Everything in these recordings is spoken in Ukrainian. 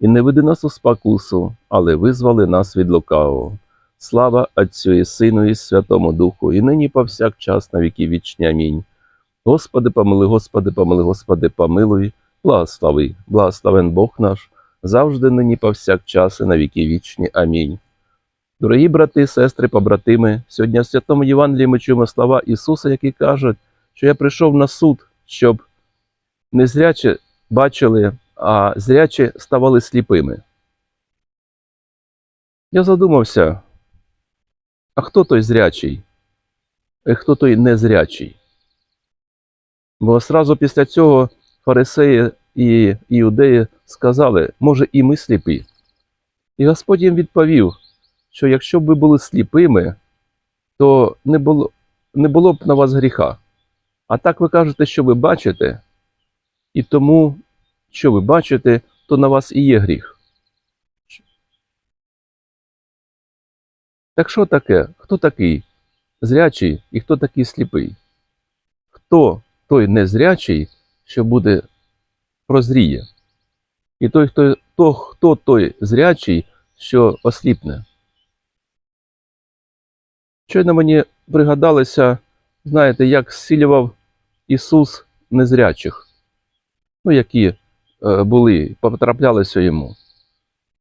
І не веди нас у спокусу, але визвали нас від лукавого. Слава Отцю і Сину, і Святому Духу, і нині повсякчас на віки вічні. Амінь. Господи, помилуй, Господи, помилуй, Господи, помилуй, благослови, благословен Бог наш, завжди нині повсякчас і на віки вічні. Амінь. Дорогі брати, сестри, побратими, сьогодні в Святому Євангелії ми чуємо слова Ісуса, які кажуть, що я прийшов на суд, щоб незрячі бачили, а зрячі ставали сліпими. Я задумався, а хто той зрячий? І хто той незрячий? Бо сразу після цього фарисеї і іудеї сказали, може, і ми сліпі. І Господь їм відповів, що якщо б ви були сліпими, то не було, не було б на вас гріха. А так ви кажете, що ви бачите, і тому, що ви бачите, то на вас і є гріх. Так що таке? Хто такий зрячий і хто такий сліпий? Хто той незрячий, що буде прозріє? І той, хто, то, хто той зрячий, що осліпне? Щойно мені пригадалося, знаєте, як зцілював Ісус незрячих, ну, які були, потраплялися йому.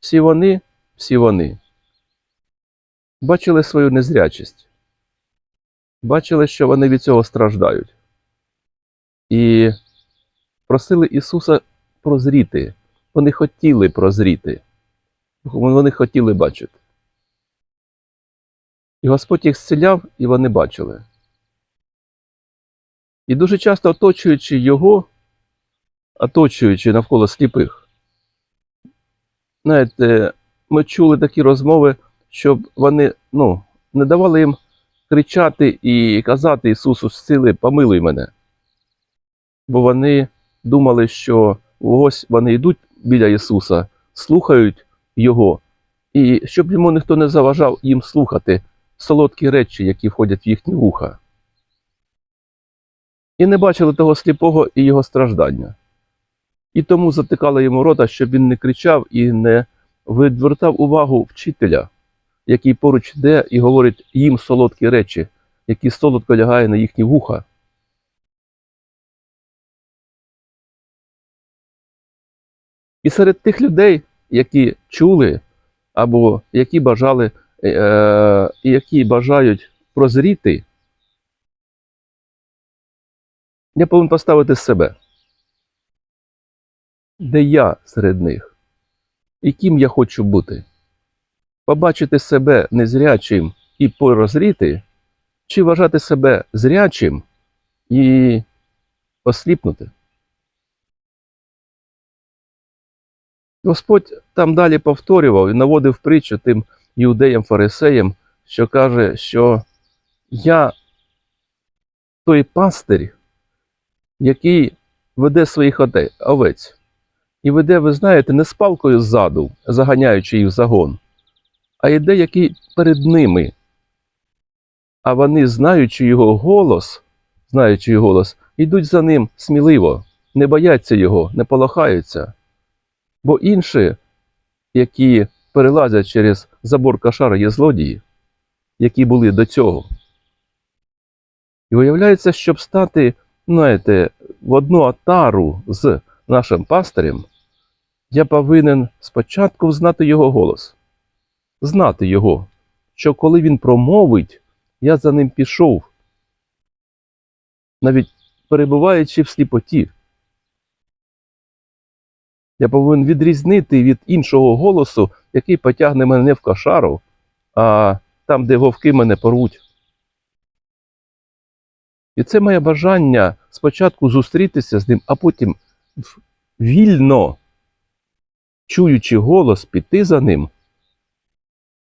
Всі вони, всі вони бачили свою незрячість, бачили, що вони від цього страждають. І просили Ісуса прозріти. Вони хотіли прозріти, вони хотіли бачити. І Господь їх зціляв, і вони бачили. І дуже часто оточуючи його, оточуючи навколо сліпих, знаєте, ми чули такі розмови, щоб вони ну, не давали їм кричати і казати Ісусу зціли, помилуй мене. Бо вони думали, що ось вони йдуть біля Ісуса, слухають Його, і щоб йому ніхто не заважав їм слухати солодкі речі, які входять в їхні вуха. І не бачили того сліпого і його страждання. І тому затикали йому рота, щоб він не кричав і не відвертав увагу вчителя, який поруч йде і говорить їм солодкі речі, які солодко лягає на їхні вуха. І серед тих людей, які чули або які бажали, е, які бажають прозріти, я повинен поставити себе. Де я серед них? І ким я хочу бути? Побачити себе незрячим і порозріти, чи вважати себе зрячим і осліпнути? Господь там далі повторював і наводив притчу тим іудеям-фарисеям, що каже, що я той пастир, який веде своїх овець. І веде, ви знаєте, не з палкою ззаду, заганяючи їх в загон, а йде який перед ними. А вони, знаючи його голос, знаючи його голос, йдуть за ним сміливо, не бояться його, не полохаються. Бо інші, які перелазять через забор кошара, є злодії, які були до цього. І виявляється, щоб стати, знаєте, в одну атару з нашим пастирем, я повинен спочатку знати його голос, знати його, що коли він промовить, я за ним пішов, навіть перебуваючи в сліпоті. Я повинен відрізнити від іншого голосу, який потягне мене не в кошару, а там, де вовки мене порвуть. І це моє бажання спочатку зустрітися з ним, а потім вільно, чуючи голос, піти за ним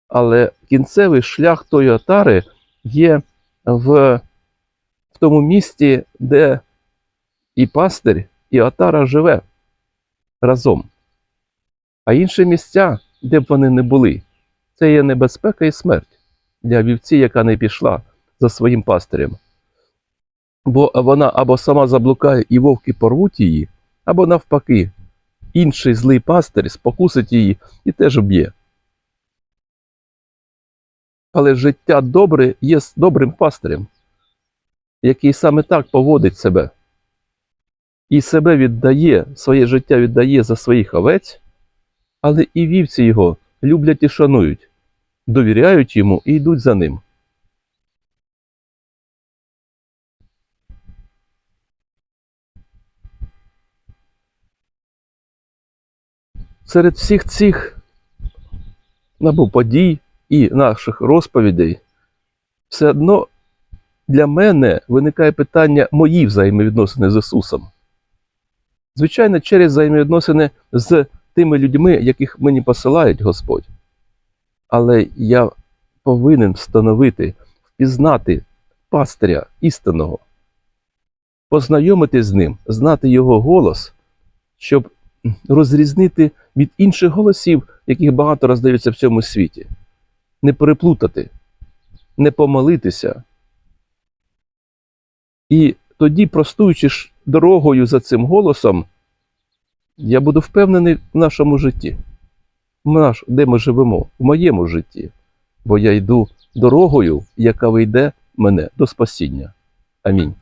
Але кінцевий шлях тої отари є в, в тому місті, де і пастир, і отара живе разом. А інші місця, де б вони не були, це є небезпека і смерть для вівці, яка не пішла за своїм пастирем. Бо вона або сама заблукає і вовки порвуть її, або навпаки, інший злий пастир спокусить її і теж вб'є. Але життя добре є з добрим пастирем, який саме так поводить себе і себе віддає, своє життя віддає за своїх овець, але і вівці його люблять і шанують, довіряють йому і йдуть за ним. Серед всіх цих набу, подій і наших розповідей все одно для мене виникає питання мої взаємовідносини з Ісусом. Звичайно, через взаємовідносини з тими людьми, яких мені посилають Господь. Але я повинен встановити, впізнати пастиря істинного, познайомитись з ним, знати його голос, щоб розрізнити від інших голосів, яких багато роздаються в цьому світі, не переплутати, не помилитися. І тоді, простуючи дорогою за цим голосом, я буду впевнений в нашому житті, наш, де ми живемо, в моєму житті, бо я йду дорогою, яка вийде мене до спасіння. Амінь.